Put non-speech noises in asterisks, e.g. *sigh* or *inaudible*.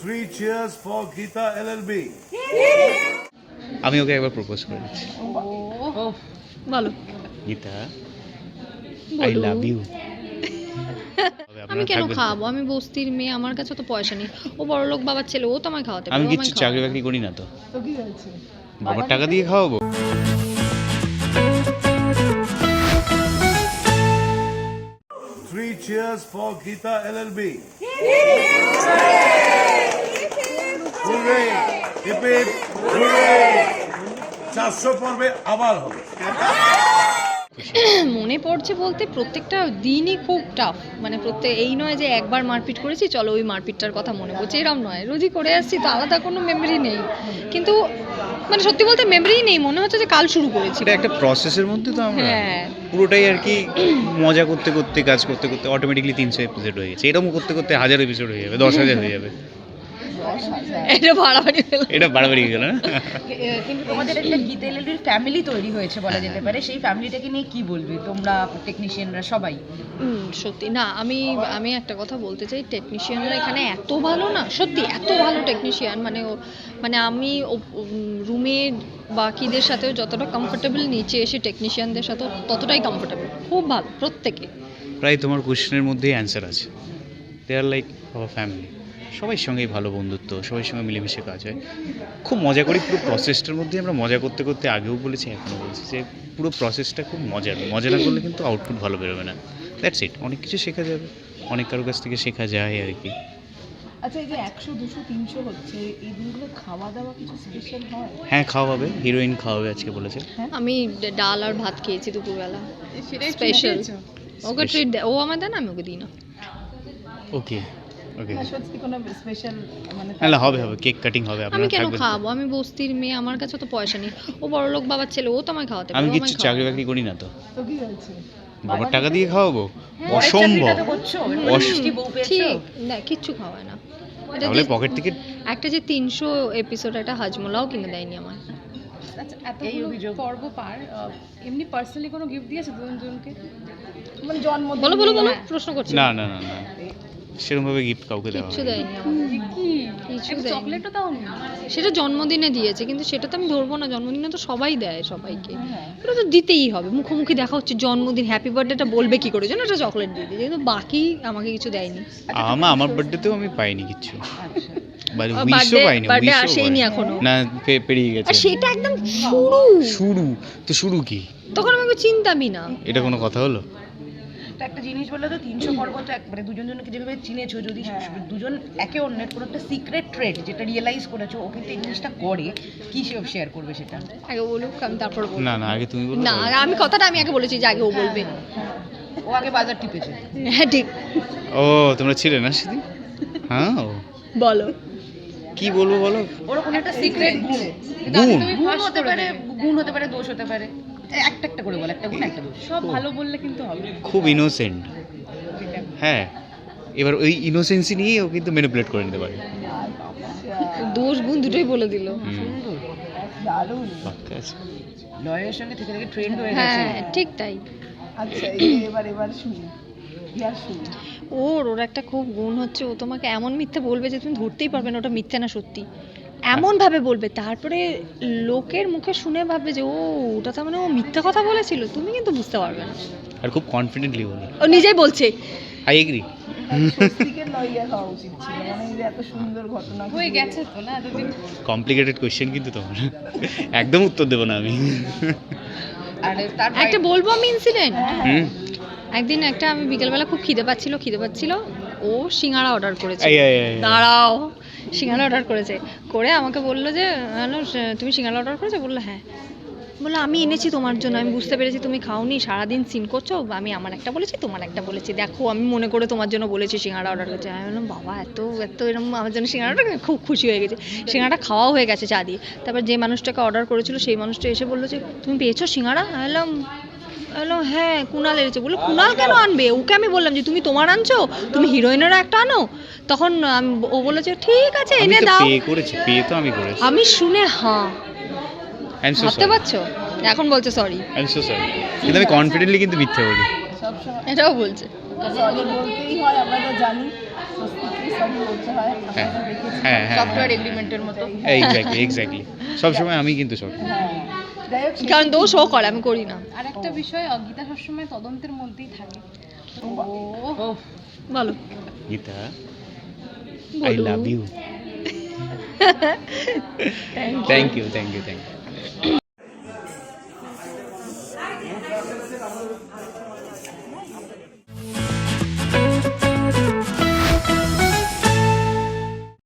Three cheers for Gita LLB. আমি okay একবার propose করে দিচ্ছি। বলো। গীতা আই। লাভ ইউ আমি কেন খাওয়াবো আমি বস্তির মেয়ে আমার কাছে তো পয়সা নেই। ও বড় লোক বাবার ছেলে ও তো আমায় খাওয়াতে আমি কিচ্ছু চাকরি বাকরি করি না তো। তো কি হয়েছে? বাবার টাকা দিয়ে খাওয়াবো? Cheers for Gita LLB. Hooray! Hip hip, hooray! চারশো পর্বে আবার হবে মনে পড়ছে বলতে প্রত্যেকটা দিনই খুব টাফ মানে প্রত্যেক এই নয় যে একবার মারপিট করেছি চলো ওই মারপিটটার কথা মনে পড়ছে। এরম নয়। রোজই করে আসছি তো আলাদা কোনো মেমরি নেই। কিন্তু মানে সত্যি বলতে মেমরিই নেই মনে হচ্ছে যে কাল শুরু করেছি। এটা একটা প্রসেসের মধ্যে তো আমরা হ্যাঁ। পুরোটাই আর কি মজা করতে করতে কাজ করতে করতে অটোমেটিকলি তিনশো এপিসোড হয়ে গেছে। এরকম করতে করতে হাজার এপিসোড হয়ে যাবে দশ হাজার হয়ে যাবে। এটা বাড়াবাড়ি হলো এটা বাড়াবাড়ি গেল না? কিন্তু তোমাদের একটা গীতা ফ্যামিলি তৈরি হয়েছে বলা যেতে পারে। সেই ফ্যামিলিটাকে নিয়ে কি বলবে? তোমরা টেকনিশিয়ানরা সবাই? হুম, সত্যি না আমি আমি একটা কথা বলতে চাই। টেকনিশিয়ানরা এখানে এত ভালো না? সত্যি এত ভালো টেকনিশিয়ান মানে ও মানে আমি রুমে বাকিদের সাথেও যতটা কমফোর্টেবল নিচে এসে টেকনিশিয়ানদের সাথেও ততটাই কমফোর্টেবল খুব ভালো প্রত্যেকে। প্রায় তোমার কোশ্চেনের মধ্যেই অ্যান্সার আছে। They are like our family সবার সঙ্গেই ভালো বন্ধুত্ব সবার সঙ্গে মিলেমিশে কাজ হয়। খুব মজা করি পুরো প্রসেসটার মধ্যে আমরা মজা করতে করতে আগেও বলেছি এখনও বলছি যে পুরো প্রসেসটা খুব মজার। মজা না করলে কিন্তু আউটপুট ভালো বেরোবে না। দ্যাটস ইট অনেক কিছু শেখা যাবে অনেক কারোর কাছ থেকে শেখা যায় আর কি। আচ্ছা এই যে একশো দুশো তিনশো হচ্ছে এই দিনগুলো খাওয়া দাওয়া কিছু স্পেশাল হয়? হ্যাঁ খাওয়া হবে হিরোইন খাওয়াবে আজকে বলেছে। আমি ডাল আর ভাত খেয়েছি দুপুরবেলা। স্পেশাল ওকে ট্রিট ও আমার দেয় না আমি ওকে দিই না। ওকে না সত্যি কোনো স্পেশাল মানে হ্যাঁ হবে হবে কেক কাটিং হবে আমি কেন খাওয়াবো আমি বস্তির মেয়ে আমার কাছে তো পয়সা নেই। ও বড় লোক বাবার ছেলে ও তো আমায় খাওয়াতে আমি ও কিচ্ছু চাকরি বাকরি করি না তো। তো কি হয়েছে? বাবার টাকা দিয়ে খাওয়াবো? হ্যাঁ, অসম্ভব। করছ অস- মিষ্টি বউ পেয়েছ। ঠিক না কিচ্ছু খাওয়ায় না। তাহলে পকেট থেকে একটা যে তিনশো এপিসোড একটা হাজমোলাও কিনে দেয়নি আমার আচ্ছা এই অভিযোগ। পর্ব পার এমনি পার্সোনালি কোনো গিফট দিয়েছে দুজনকে? মানে জন্মদিন বলো বলো বলো প্রশ্ন করছি। না না না না। সেরকম ভাবে গিফট কাউকে দেওয়া হয় দেয়নি কিছু একটা দেয়নি। চকলেটও দাও সেটা জন্মদিনে দিয়েছে কিন্তু সেটা তো আমি ধরবো না। জন্মদিনে তো সবাই দেয় সবাইকে। হ্যাঁ। ওটা তো দিতেই হবে। মুখোমুখি দেখা হচ্ছে জন্মদিন হ্যাপি বার্থডেটা বলবে কি করে? যেন একটা চকলেট দিয়ে দিই কিন্তু বাকি আমাকে কিছু দেয়নি। আমার আমার বার্থডেতেও আমি পাইনি আচ্ছা। *laughs* না পেরিয়ে গেছে। সেটা একদম শুরু। শুরু? তো শুরু কি? তখন আমাকে চিন্তামই না। এটা কোনো কথা হলো? তো একটা জিনিস বলে তো তিনশো পর্ব তো এক- মানে দুজন জনকে যেভাবে চিনেছো যদি দুজন একে অন্যের কোনো একটা সিক্রেট ট্রেড যেটা রিয়েলাইজ করেছ ও কিন্তু এই জিনিসটা করে কি সে শেয়ার করবে সেটা? আগে বলুক আমি তারপর বলব। না না আগে তুমি বলো। না আমি কথাটা আমি আগে বলেছি যে আগে ও বলবে। ও আগে বাজার টিপেছে। হ্যাঁ ঠিক। ও তোমরা ছিলে না সেদিন? হ্যাঁ ও। বলো। কি বলব বলো? ওরকম একটা সিক্রেট গুণ। গুণ। গুণ। হতে পারে গুণ হতে পারে দোষ হতে পারে। একটা একটা করে বল একটা গুণ একটা দোষ সব ভালো বললে কিন্তু হবে। খুব ইনোসেন্ট হ্যাঁ এবার ওই ইনোসেন্সি নিয়েই ও কিন্তু ম্যানিপুলেট করে নিতে পারে। দোষ গুণ দুটোই বলে দিল। দারুণ। লয়ের সঙ্গে থেকে থেকে ট্রেন্ড হয়ে গেছে। হ্যাঁ ঠিক তাই। আচ্ছা এবার এবার শুনি। শুনি? ওর ওর একটা খুব গুণ হচ্ছে ও তোমাকে এমন মিথ্যে বলবে যে তুমি ধরতেই পারবে না ওটা মিথ্যে না সত্যি। এমন ভাবে বলবে তারপরে লোকের মুখে শুনে ভাববে যে ও ওটা তার মানে ও মিথ্যা কথা বলেছিল তুমি কিন্তু বুঝতে পারবে না। আর খুব কনফিডেন্টলি বলি। ও নিজেই বলছে। আই এগ্রি স্বস্তিকে লইয়া হওয়া উচিত মানে এত সুন্দর ঘটনা হয়ে গেছে তো না এতদিন। কমপ্লিকেটেড কোয়েশ্চেন কিন্তু তোমার একদম উত্তর দেবো না আমি। একটা বলব আমি ইনসিডেন্ট হুম। একদিন একটা আমি বিকেলবেলা খুব খিদে পাচ্ছিল খিদে পাচ্ছিল ও সিঙ্গাড়া অর্ডার করেছে। দাঁড়াও। সিঙ্গাড়া অর্ডার করেছে। করে আমাকে বলল যে, হ্যালো তুমি সিঙ্গাড়া অর্ডার করেছ? বলল হ্যাঁ। বলল, আমি এনেছি তোমার জন্য, আমি বুঝতে পেরেছি তুমি খাওনি, সারাদিন সিন করছ, আমি আমার একটা বলেছি, তোমার একটা বলেছি। দেখো, আমি মনে করে তোমার জন্য বলেছি সিঙ্গাড়া অর্ডার করেছি। আমি বললাম, বাবা, এত এত এরকম আমার জন্য সিঙ্গাড়াটা খুব খুশি হয়ে গেছে। সিঙ্গাড়া খাওয়াও হয়ে গেছে চা দিয়ে। তারপর যে মানুষটাকে অর্ডার করেছিল, সেই মানুষটা এসে বলল যে, তুমি পেয়েছ সিঙ্গাড়া আমি বললাম বলল হ্যাঁ কুনাল এনেছে বলল কুনাল কেন আনবে? ওকে আমি বললাম যে তুমি তোমার আনছো? তুমি হিরোইনেরও একটা আনো? তখন আমি- ও বলেছে ঠিক আছে এনে দাও। করেছি পে তো আমি করেছি। আমি শুনে হাঁ। আই এম সো ভাবতে পারছ? এখন বলছে sorry. I am so sorry কিন্তু আমি কনফিডেন্টলি কিন্তু মিথ্যে বলি। সবসময় এটাও বলছে। বলতেই হয় আমরা তো জানি। স্বস্তিকে সব করতে হয় হ্যাঁ হ্যাঁ হ্যাঁ সফটওয়্যার এগ্রিমেন্টের মতো। এক্স্যাক্টলি এক্স্যাক্টলি সবসময় আমি কিন্তু সব হ্যাঁ। কারণ দোষ ও করে আমি করি না। আর একটা বিষয় গীতা সবসময় তদন্তের মধ্যেই থাকে। ও বলো। Gita I love you thank you thank you thank you